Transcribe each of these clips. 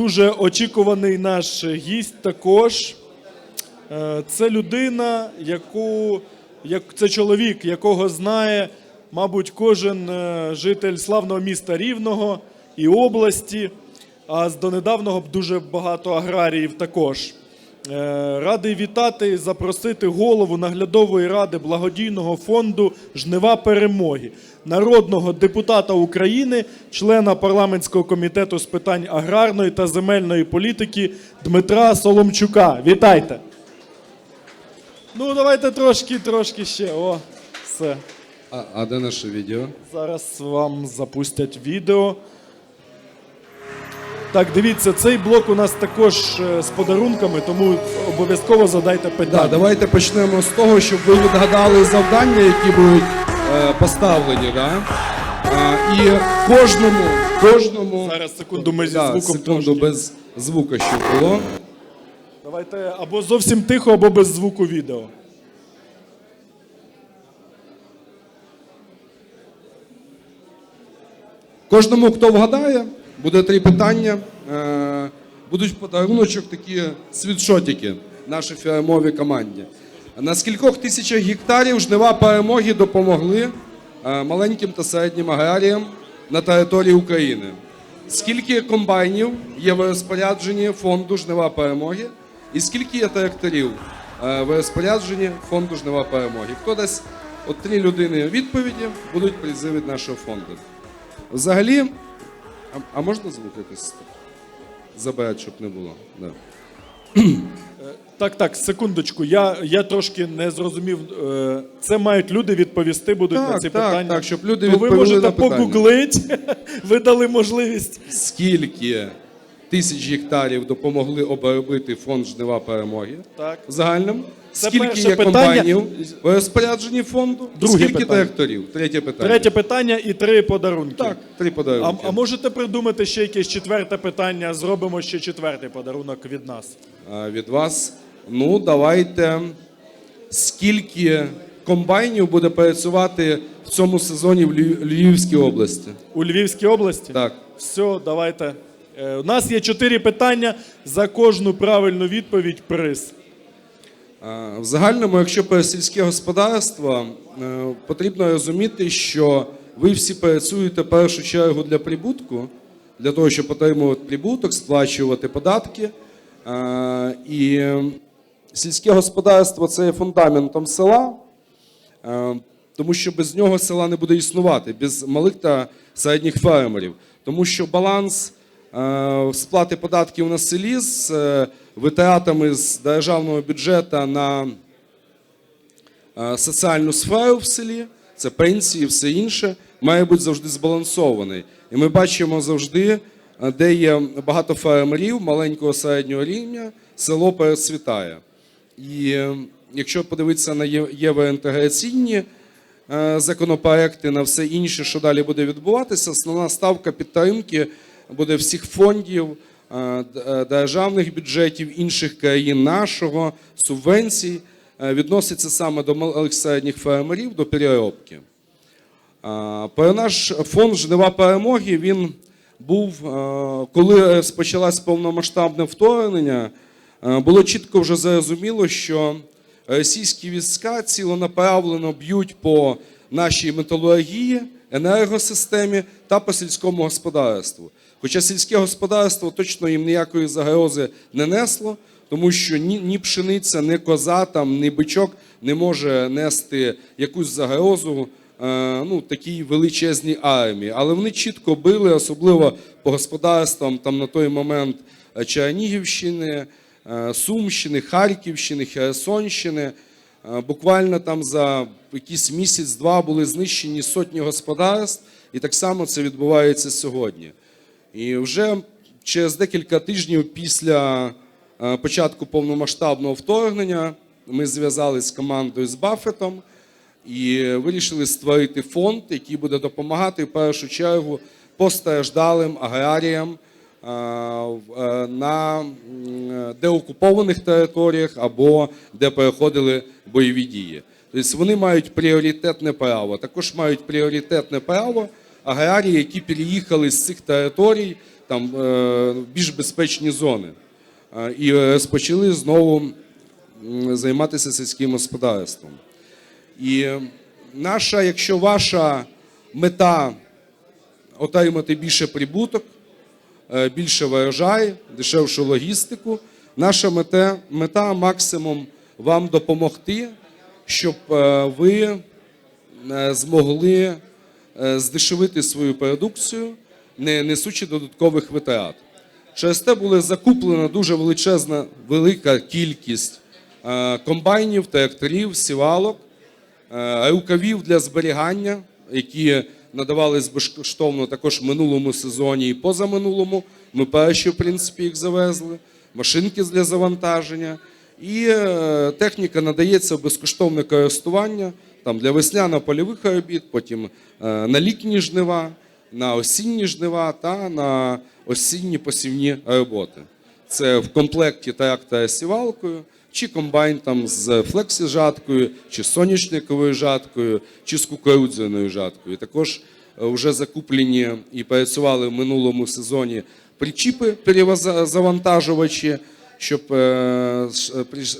Дуже очікуваний наш гість також. Е, Це людина, яку як це чоловік, якого знає, мабуть, кожен е, житель славного міста Рівного і області, а з донедавного дуже багато аграріїв також. Е, Радий вітати і запросити голову наглядової ради благодійного фонду Жнива перемоги, народного депутата України, члена парламентського комітету з питань аграрної та земельної політики Дмитра Соломчука. Вітайте! Ну, давайте трошки, трошки ще. О, все. А, а де наше відео? Зараз вам запустять відео. Так, дивіться, цей блок у нас також е, з подарунками, тому обов'язково задайте питання. Да, давайте почнемо з того, щоб ви відгадали завдання, які будуть поставлені. Да? А, і кожному, кожному Зараз секунду ми зі да, звуком секунду трошки. без звука, щоб було. Давайте або зовсім тихо, або без звуку відео. Кожному, хто вгадає, буде три питання. Е, будуть подаруночок такі світшотики нашій фірмовій команді. На скількох тисячах гектарів жнива перемоги допомогли е, маленьким та середнім аграріям на території України? Скільки комбайнів є в розпорядженні фонду жнива перемоги? І скільки є тракторів е, в розпорядженні фонду жнива перемоги? Хто дасть от три людини відповіді, будуть призи від нашого фонду. Взагалі, а, а можна звук якось забирати, щоб не було? Да. Так, так, секундочку. Я, я трошки не зрозумів. е, Це мають люди відповісти будуть на ці так, питання. так, щоб люди То ви можете на питання. погуглити. Ви дали можливість. Скільки тисяч гектарів допомогли обробити фонд жнива перемоги? Так. В загальному? Це Скільки є питання. в розпорядженні фонду? Друге Скільки питання. тракторів? Третє питання. Третє питання і три подарунки. Так, три подарунки. а можете придумати ще якесь четверте питання? Зробимо ще четвертий подарунок від нас. А, від вас. Ну, давайте. Скільки комбайнів буде працювати в цьому сезоні в Львівській області? У Львівській області? Так. Все, давайте. Е, У нас є чотири питання. За кожну правильну відповідь приз. В загальному, якщо про сільське господарство, е, потрібно розуміти, що ви всі працюєте в першу чергу для прибутку, для того, щоб отримувати прибуток, сплачувати податки. Е, І сільське господарство це є фундаментом села, е, тому що без нього села не буде існувати, без малих та середніх фермерів. Тому що баланс е, сплати податків на селі з е, витратами з державного бюджету на е, соціальну сферу в селі, це пенсії, все інше, має бути завжди збалансований. І ми бачимо завжди, е, де є багато фермерів маленького середнього рівня, село перецвітає. І е, якщо подивитися на євроінтеграційні е, законопроекти, на все інше, що далі буде відбуватися, основна ставка підтримки буде всіх фондів, е, е, державних бюджетів інших країн нашого, субвенцій, е, відноситься саме до малих середніх фермерів, до переробки. Про наш фонд Жнива перемоги він був, коли розпочалось повномасштабне вторгнення, було чітко вже зрозуміло, що російські війська ціленаправлено б'ють по нашій металургії, енергосистемі та по сільському господарству. Хоча сільське господарство точно їм ніякої загрози не несло, тому що ні, ні пшениця, ні коза, там, ні бичок не може нести якусь загрозу е, ну, такій величезній армії. Але вони чітко били, особливо по господарствам там на той момент е, Чернігівщини, е, Сумщини, Харківщини, Херсонщини. Е, Буквально там за якийсь місяць-два були знищені сотні господарств, і так само це відбувається сьогодні. І вже через декілька тижнів після е, початку повномасштабного вторгнення ми зв'язалися з командою з Баффетом і вирішили створити фонд, який буде допомагати в першу чергу постраждалим аграріям е, е, на деокупованих територіях або де переходили бойові дії. Тобто вони мають пріоритетне право. Також мають пріоритетне право аграрії, які переїхали з цих територій там е, більш безпечні зони. Е, І розпочали знову займатися сільським господарством. І наша, якщо ваша мета отримати більше прибуток, е, більше врожай, дешевшу логістику, наша мета, мета максимум вам допомогти, щоб ви змогли здешевити свою продукцію, не несучи додаткових витрат. Через те була закуплена дуже величезна велика кількість е, комбайнів, тракторів, сівалок, е, рукавів для зберігання, які надавались безкоштовно також в минулому сезоні і позаминулому. Ми перші, в принципі, їх завезли, машинки для завантаження. І е, техніка надається в безкоштовне користування там, для весняно-польових робіт, потім е, на літні жнива, на осінні жнива та на осінні посівні роботи. Це в комплекті трактора з сівалкою, чи комбайн там з флексі-жаткою, чи з соняшниковою жаткою, чи з кукурудзяною жаткою. Також е, вже закуплені і працювали в минулому сезоні причіпи перевантажувачі, щоб е,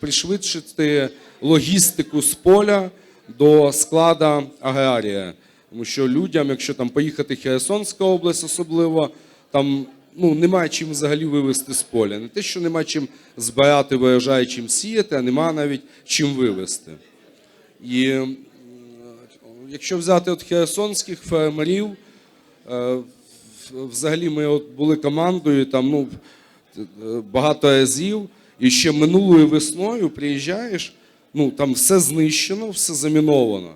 пришвидшити логістику з поля до склада аграрія. Тому що людям, якщо там поїхати Херсонська область, особливо там ну, немає чим взагалі вивезти з поля. Не те, що немає чим збирати врожай, чим сіяти, а немає навіть чим вивезти. І якщо взяти от херсонських фермерів, е, взагалі ми от були командою там ну, багато разів, і ще минулою весною приїжджаєш, ну там все знищено, все заміновано.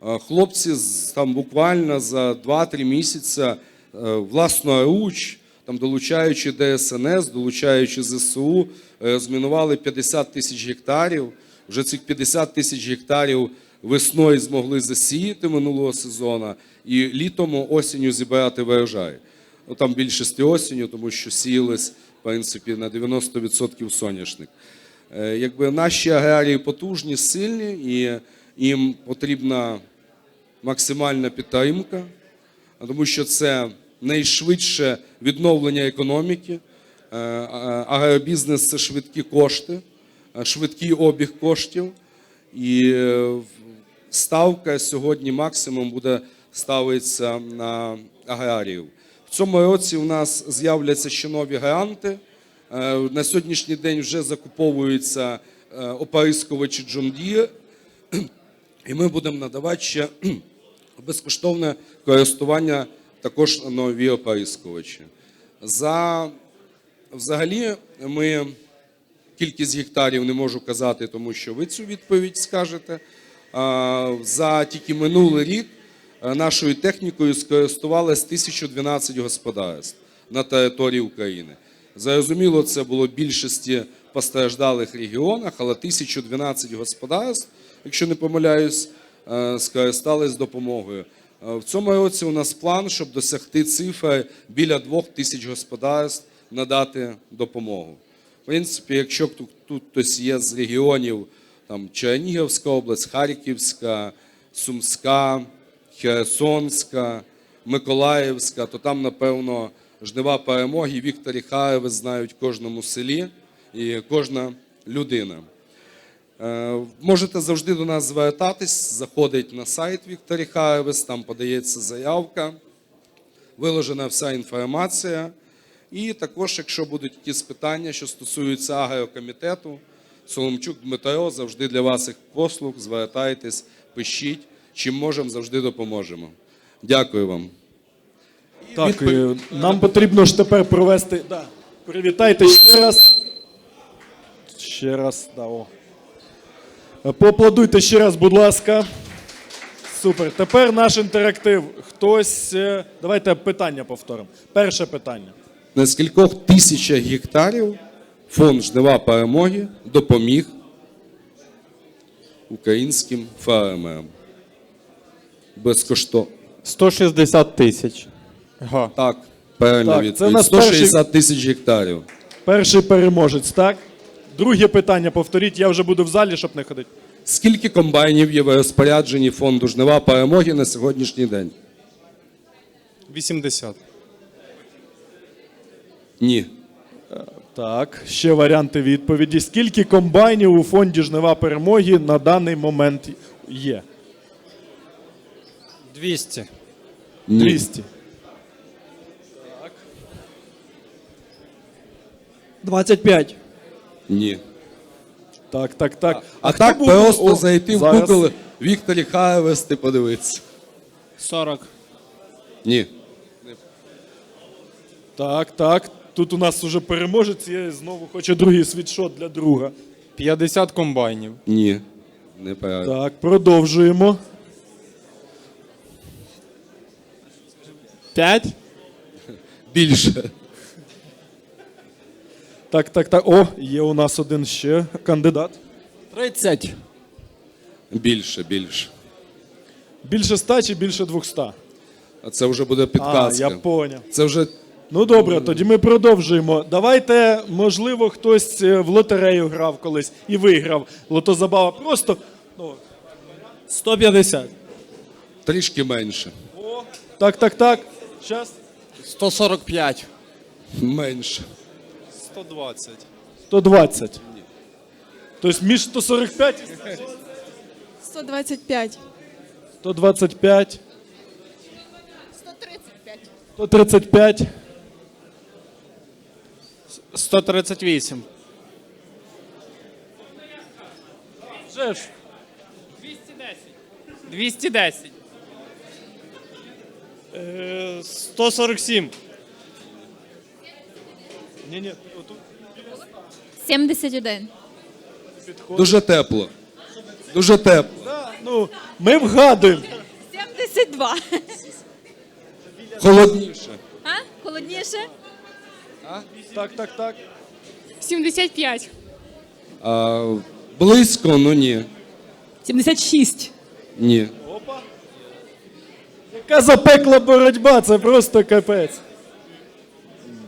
Хлопці там буквально за 2-3 місяці е, власноруч, там долучаючи ДСНС, долучаючи ЗСУ, е, розмінували 50 тисяч гектарів. Вже цих 50 тисяч гектарів весною змогли засіяти минулого сезону і літом осінню зібрати врожай. Ну, там більшості осінню, тому що сіялись, в принципі, на 90% соняшник. Е, Якби наші аграрії потужні, сильні, і їм потрібна максимальна підтримка, тому що це найшвидше відновлення економіки. Е, Агробізнес це швидкі кошти, е, швидкий обіг коштів. І ставка сьогодні максимум буде ставитися на аграріїв. В цьому році у нас з'являться ще нові гранти. Е, На сьогоднішній день вже закуповуються е, оприскувачі John Deere, і ми будемо надавати ще безкоштовне користування також нові оприскувачі. За взагалі ми кількість гектарів не можу казати, тому що ви цю відповідь скажете. За тільки минулий рік е, нашою технікою скористувалось 1012 господарств на території України. Зрозуміло, це було більшості постраждалих регіонах, але 1012 господарств, якщо не помиляюсь, е, скористались допомогою. Е, В цьому році у нас план, щоб досягти цифри біля 2000 господарств надати допомогу. В принципі, якщо тут, тут хтось є з регіонів, там Чернігівська область, Харківська, Сумська, Херсонська, Миколаївська, то там, напевно, жнива перемоги Віктор і Хаєвець знають кожному селі і кожна людина. Е, Можете завжди до нас звертатись, заходить на сайт Віктор Хаєвець, там подається заявка, виложена вся інформація. І також, якщо будуть якісь питання, що стосуються агрокомітету, Соломчук Дмитро завжди для вас їх послуг, звертайтесь, пишіть, чим можемо, завжди допоможемо. Дякую вам. Так, е, нам потрібно ж тепер провести. Да. Привітайте ще раз. Ще раз, да, о. Е, Поаплодуйте ще раз, будь ласка. Супер. Тепер наш інтерактив. Хтось. е, Давайте питання повторимо. Перше питання. На скількох тисячах гектарів фонд жнива перемоги допоміг українським фермерам. Безкоштовно. 160 тисяч. Га. Так, правильно Так, це відповідь. у нас 160 тисяч гектарів. Перший переможець, так? Друге питання повторіть, я вже буду в залі, щоб не ходити. Скільки комбайнів є в розпорядженні фонду жнива перемоги на сьогоднішній день? 80. Ні. Так, ще варіанти відповіді. Скільки комбайнів у фонді жнива перемоги на даний момент є? 200. Ні. 200. 25. Ні. Так, так, так. А, хто так буде? просто О, зайти в зараз. Google Віктор Хай і подивитися. 40. Ні. Так, так. Тут у нас уже переможець є, знову хоче другий світшот для друга. 50 комбайнів. Ні. Неправильно. Так, продовжуємо. 5. Більше. Так, так, так. О, є у нас один ще кандидат. 30. Більше, більше. Більше 100 чи більше 200? А це вже буде А, я поняв. Це вже Ну добре, тоді ми продовжуємо. Давайте, можливо, хтось е, в лотерею грав колись і виграв. Лотозабава просто. Ну, 150. трішки менше. так, так, так. Зараз. 145. Менше. 120. 120. Тобто між 145 і 125. 125, 135. 135, 138. вже ж. 210. Е, 147. Ні, ні, отут 71. Дуже тепло. Дуже тепло. Да, ну, ми вгадуємо. 72. Холодніше. А? Холодніше? Так, так, так. 75. А, близько, ну ні. 76. Ні. Опа. Яка запекла боротьба, це просто капець.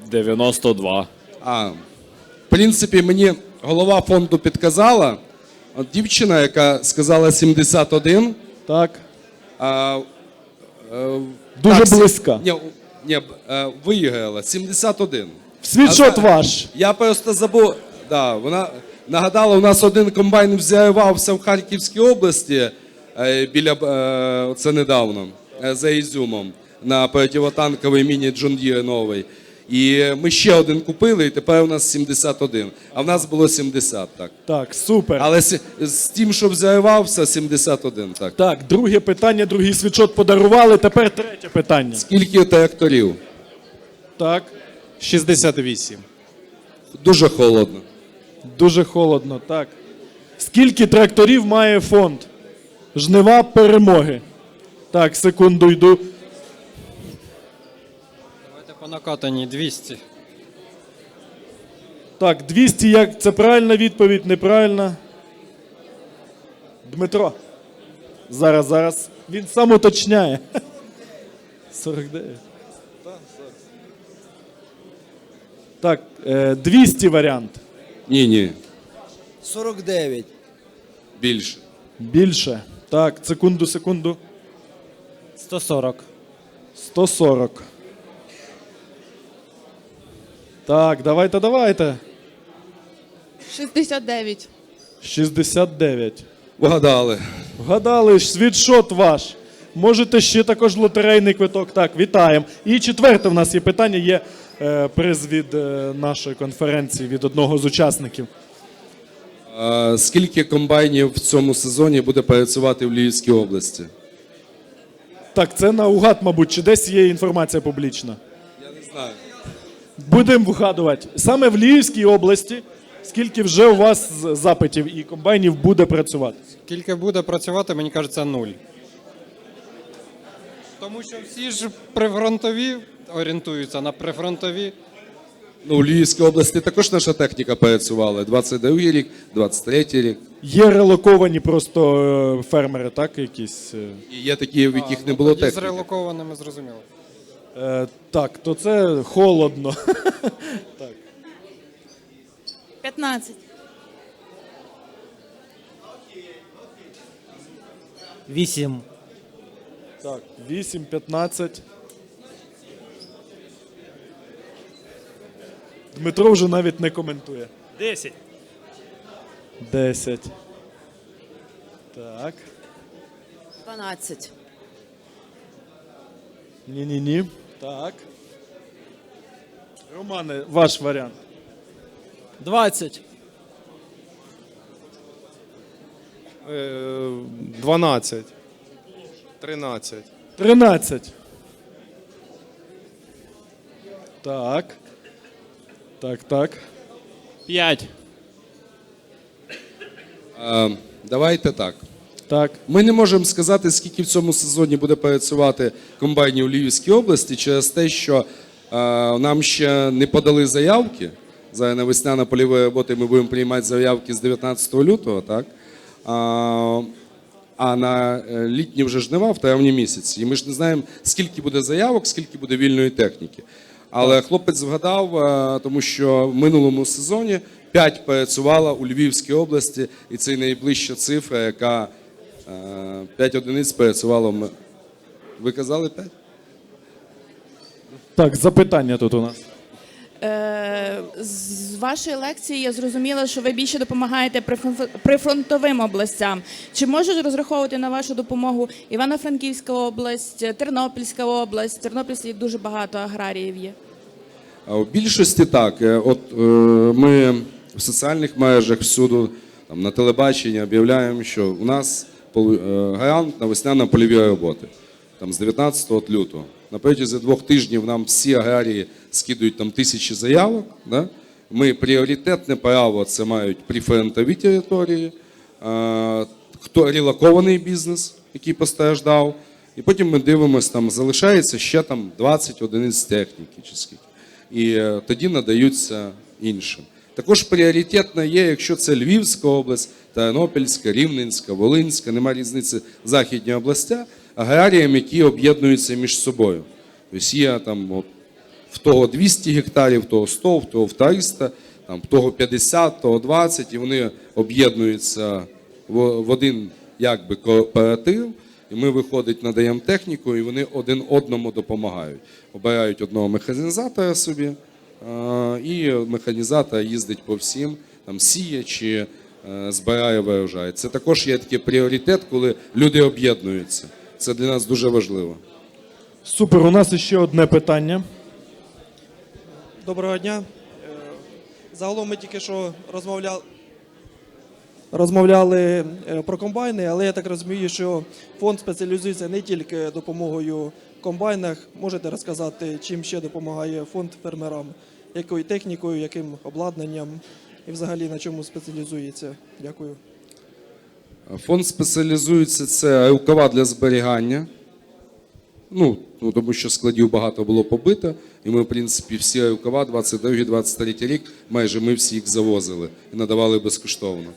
92. А, в принципі, мені голова фонду підказала. От дівчина, яка сказала 71, Так. а, е, Дуже сі- близька. Ні, ні, е, виграла 71. Світшот ваш. Я просто забув. Да, вона нагадала, у нас один комбайн взірвався в Харківській області е, біля е, це недавно, е, за Ізюмом, на противотанковий міні Джон Діре новий. І ми ще один купили, і тепер у нас 71. А в нас було 70, так. Так, супер. Але з, з тим, що взірвався, 71, так. Так, друге питання, другий світшот подарували. Тепер третє питання. Скільки тракторів? Так, 68. Дуже холодно. дуже холодно. Так. Скільки тракторів має фонд? Жнива перемоги. Так, секунду йду. По накатанні 200. Так, 200, як це правильна відповідь, неправильна. Дмитро. Зараз, зараз. Він сам уточняє. 49. Так, е, 200 варіант. Ні, ні, 49. більше. Більше. Так, секунду, секунду. 140. 140. Так, давайте, давайте. 69. 69. Вгадали. Вгадали, ж, світшот ваш. Можете ще також лотерейний квиток. Так, вітаємо. І четверте в нас є питання, є е, приз від е, нашої конференції від одного з учасників. А, скільки комбайнів в цьому сезоні буде працювати в Львівській області? Так, це наугад, мабуть, чи десь є інформація публічна. Я не знаю. Будемо вгадувати. Саме в Львівській області, скільки вже у вас запитів і комбайнів буде працювати? Скільки буде працювати, мені кажеться, нуль. Тому що всі ж прифронтові орієнтуються на прифронтові. Ну, в Львівській області також наша техніка працювала. 22 рік, 23 рік. Є релоковані просто е, фермери, так, якісь. е, І є такі, в яких А, не ну, було тоді З релокованими зрозуміло. Е, так, то це холодно. 15. Вісім. Так, 8, 15. Дмитро вже навіть не коментує. 10. 10. Так. 12. Ні-ні-ні. Так. Романе, ваш варіант. 20. 12. 13. 13. Так. Так, так. 5. Е, Давайте так. Так. Ми не можемо сказати, скільки в цьому сезоні буде працювати комбайнів у Львівській області через те, що е, нам ще не подали заявки. Зараз на весняна польові роботи ми будемо приймати заявки з 19 лютого, так? А, а на е, літні вже жнива в травні місяці. І ми ж не знаємо, скільки буде заявок, скільки буде вільної техніки. Але хлопець згадав, е, тому що в минулому сезоні 5 працювала у Львівській області, і це найближча цифра, яка 5 одиниць працювало. м- Ви казали 5? Так, запитання тут у нас. Е, з вашої лекції я зрозуміла, що ви більше допомагаєте прифронт- прифронтовим областям. Чи можуть розраховувати на вашу допомогу Івано-Франківська область, Тернопільська область? В Тернопільській дуже багато аграріїв є. А В більшості так. Е, От е, ми в соціальних мережах всюди, там, на телебаченні об'являємо, що у нас е, грант на весняно польові роботи. Там з 19 от лютого. На протязі двох тижнів нам всі аграрії скидують там тисячі заявок. Да? Ми пріоритетне право це мають прифронтові території, хто релокований бізнес, який постраждав. І потім ми дивимося, там залишається ще там 20 одиниць техніки чи скільки. І е, тоді надаються іншим. Також пріоритетно є, якщо це Львівська область, Тернопільська, Рівненська, Волинська, нема різниці західні областя, аграріям, які об'єднуються між собою. Тобто є там от, в того 200 гектарів, в того 100, в того в 300, там, в того 50, в того 20, і вони об'єднуються в, в один якби, кооператив, і ми, виходить, надаємо техніку, і вони один одному допомагають. Обирають одного механізатора собі, і механізатор їздить по всім, там, сіє чи е, збирає врожай. Це також є такий пріоритет, коли люди об'єднуються. Це для нас дуже важливо. Супер, у нас ще одне питання. Доброго дня. Е, Загалом ми тільки що розмовляли, розмовляли е, про комбайни, але я так розумію, що фонд спеціалізується не тільки допомогою комбайнах. Можете розказати, чим ще допомагає фонд фермерам, якою технікою, яким обладнанням і взагалі на чому спеціалізується? Дякую. Фонд спеціалізується це рукава для зберігання. Ну, ну, тому що складів багато було побито, і ми, в принципі, всі рукава 22-23 рік, майже ми всі їх завозили і надавали безкоштовно.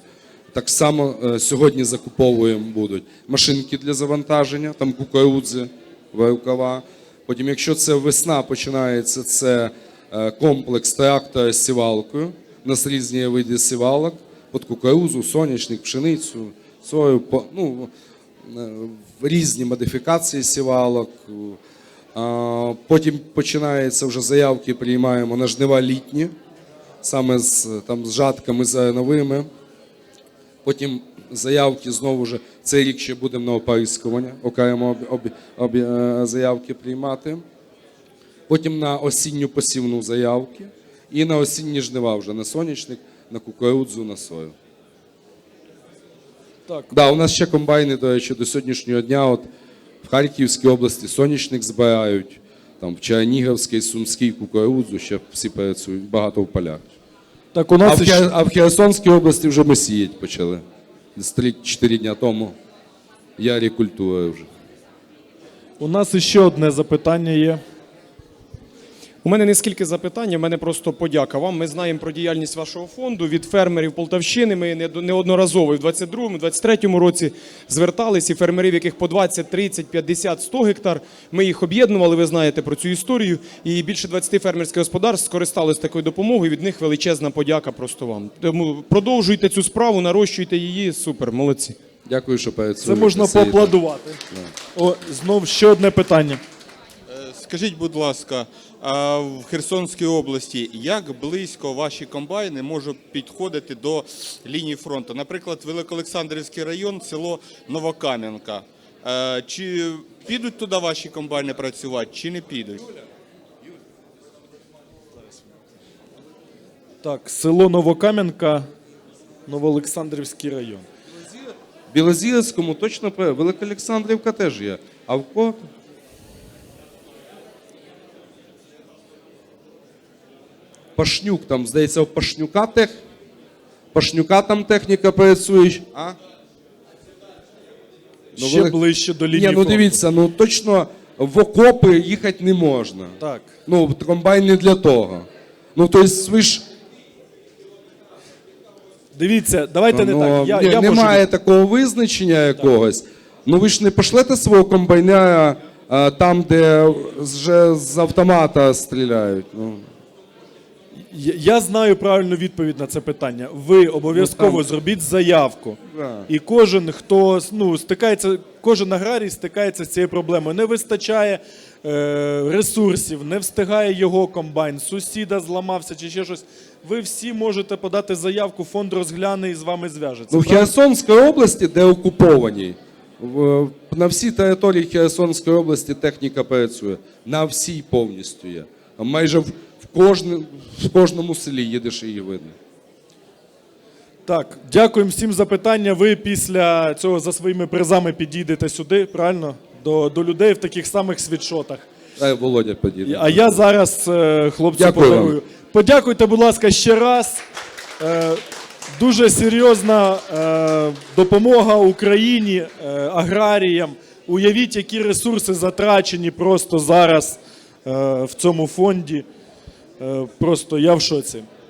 Так само е, сьогодні закуповуємо будуть машинки для завантаження, там кукурудзи в рукава. Потім, якщо це весна починається, це е, комплекс трактора з сівалкою. У нас різні види сівалок, під кукурудзу, соняшник, пшеницю, сою, ну, е, різні модифікації сівалок. Потім починається вже заявки, приймаємо на жнива літні, саме з, там, з жатками зерновими. Потім заявки знову ж цей рік ще будемо на опарискування, окремо об, об, об, е, заявки приймати. Потім на осінню посівну заявки і на осінні жнива вже на сонячник, на кукурудзу, на сою. Так. Да, у нас ще комбайни, до речі, до сьогоднішнього дня. От в Харківській області сонячник збирають, там в Чернігівській, Сумській кукурудзу, ще всі працюють, багато в полях. Так, у А нас в, ще... А в Херсонській області вже ми сіяти почали. З 3-4 дня тому. Ярі рекультую вже. У нас ще одне запитання є. У мене не скільки запитань, у мене просто подяка вам. Ми знаємо про діяльність вашого фонду від фермерів Полтавщини. Ми неодноразово і в 22-му, 23-му році звертались і фермерів, яких по 20, 30, 50, 100 гектар. Ми їх об'єднували. Ви знаєте про цю історію. І більше 20 фермерських господарств скористались такою допомогою. Від них величезна подяка просто вам. Тому продовжуйте цю справу, нарощуйте її. Супер, молодці. Дякую, що Це можна Це і так. О, знов ще одне питання. Скажіть, будь ласка, в Херсонській області як близько ваші комбайни можуть підходити до лінії фронту? Наприклад, Великоолександрівський район, село Новокам'янка. Е, Чи підуть туди ваші комбайни працювати, чи не підуть? Так, село Новокам'янка, Новоолександрівський район. В Білозірському точно пе- Великоолександрівка теж є. А в кого? Пашнюк, там, здається, у Пашнюка тех. Пашнюка там техніка працює. А? Ну, Ще Велик- ближче до лінії Ні, ну фронту. дивіться, ну точно в окопи їхати не можна. Так. Ну, комбайн не для того. Ну, тобто, ви ж Дивіться, давайте не ну, так. Я, ні, я можу немає такого визначення якогось. Ну ви ж не пошлете свого комбайна а, там, де вже з автомата стріляють. Ну. Я, я знаю правильну відповідь на це питання. Ви обов'язково Ну, там- зробіть заявку. Да. І кожен, хто ну, стикається, кожен аграрій стикається з цією проблемою. Не вистачає е, ресурсів, не встигає його комбайн, сусіда зламався чи ще щось. Ви всі можете подати заявку, фонд розгляне і з вами зв'яжеться. Ну, в? Херсонській області, де окуповані, в- на всій території Херсонської області техніка працює. На всій повністю є. Майже в, в, в кожному селі їдеш і її видно. Так, дякуємо всім за питання. Ви після цього за своїми призами підійдете сюди, правильно? До, до людей в таких самих світшотах. Ай, Володя подійде. А я зараз е, хлопцю Дякую подарую. вам. Подякуйте, будь ласка, ще раз. Е, Дуже серйозна е, допомога Україні, аграріям. Уявіть, які ресурси затрачені просто зараз в цьому фонді. Е, Просто я в шоці.